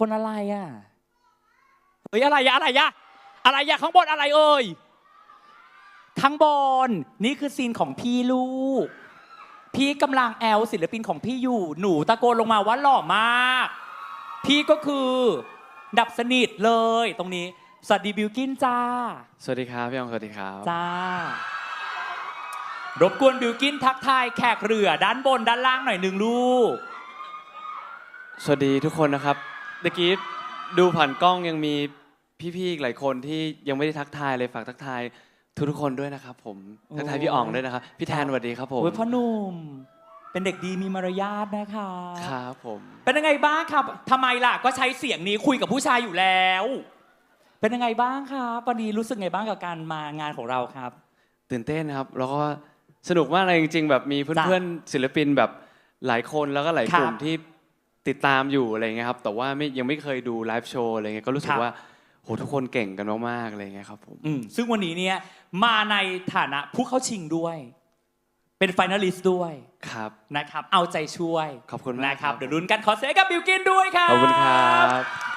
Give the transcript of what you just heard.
คนอะไรอะเฮ้ยอะไรอะอะไรอะอะไรอะข้างบนอะไรเอ่ยข้างบนนี่คือซีนของพี่ลูก พี่กำลังแอลศิลปินของพี่อยู่ หนูตะโกนลงมาว่าหล่อมาก พี่ก็คือ ดับสนิทเลยตรงนี้ สวัสดีบิวกินจ้า สวัสดีครับพี่อองสวัสดีครับ จ้า รบกวนบิวกินทักทายแขกเรือด้านบนด้านล่างหน่อยหนึ่งลูก สวัสดีทุกคนนะครับ เมื่อกี้ดูผ่านกล้องยังมีพี่ๆอีกหลายคนที่ยังไม่ได้ทักทายเลยฝากทักทายทุกทุกๆคนด้วยนะครับ ผมโอ้ทักทายพี่อ่องด้วยนะครับพี่แทนสวัสดีครับผมโอ้ยพ่อหนุ่มเป็นเด็กดีมีมารยาทนะคะครับผมเป็นยังไงบ้างครับทำไมล่ะก็ใช้เสียงนี้คุยกับผู้ชายอยู่แล้ว เป็นยังไงบ้างครับวันนี้รู้สึกไงบ้างกับการมางานของเราครับ ตื่นเต้นครับ แล้วก็สนุกมากเลยจริง ๆ แบบมีเพื่อนๆศิลปินแบบหลายคนแล้วก็หลายกลุ่คมรับที่ ติดตามอยู่อะไรเงี้ยครับแต่ว่าไม่ยังไม่เคยดูไลฟ์โชว์อะไรเงี้ยก็รู้สึคกรับว่าโหทุกคนเก่งกันมากๆอะไรเงี้ยครับผมอืมซึ่งวันนี้เนี่ยมาในฐานะผู้เข้าชิงด้วย เป็นฟิแนลิสต์ด้วยครับนะครับ เอาใจช่วยขอบคุณมากนะครับครับเดี๋ยวรุนกันขอเสียงกับบิวกินด้วยครับขอบคุณครับ